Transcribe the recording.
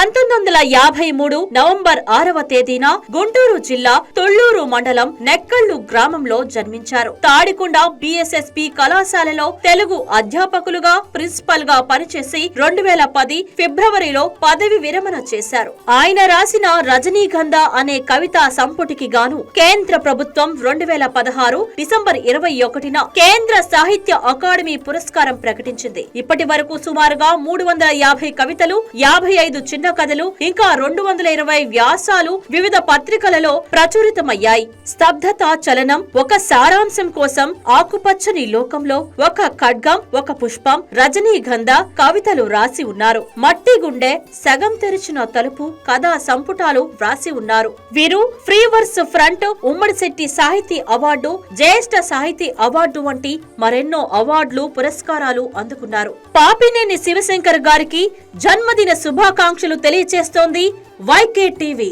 ¿Cuánto పంతొమ్మిది వందల యాభై మూడు నవంబర్ ఆరవ తేదీన గుంటూరు జిల్లా తొళ్ళూరు మండలం నెక్కళ్ళు గ్రామంలో జన్మించారు. తాడికొండ బిఎస్ఎస్పి కళాశాలలో తెలుగు అధ్యాపకులుగా ప్రిన్సిపల్గా పనిచేసి రెండు వేల పది ఫిబ్రవరిలో పదవి విరమణ చేశారు. ఆయన రాసిన రజనీగంధ అనే కవితా సంపుటికి గాను కేంద్ర ప్రభుత్వం రెండు వేల పదహారు డిసెంబర్ ఇరవై ఒకటిన కేంద్ర సాహిత్య అకాడమీ పురస్కారం ప్రకటించింది. ఇప్పటి వరకు సుమారుగా మూడు వందల యాభై కవితలు యాభై ఐదు చిన్న కథలు ఇంకా రెండు వందల ఇరవై వ్యాసాలు వివిధ పత్రికలలో ప్రచురితమయ్యాయి. స్తబ్దత చలనం ఒక సారాంశం కోసం ఆకుపచ్చని లోకంలో ఒక ఖడ్గం ఒక పుష్పం రజనీగంధ కవితలు రాసి ఉన్నారు. మట్టి గుండె సగం తెరిచిన తలుపు కథా సంపుటాలు వ్రాసి ఉన్నారు. వీరు ఫ్రీవర్స్ ఫ్రంట్ ఉమ్మడి శెట్టి సాహితీ అవార్డు జ్యేష్ఠ సాహితీ అవార్డు వంటి మరెన్నో అవార్డులు పురస్కారాలు అందుకున్నారు. పాపినేని శివశంకర్ గారికి జన్మదిన శుభాకాంక్షలు చేస్తోంది వైకే టీవీ.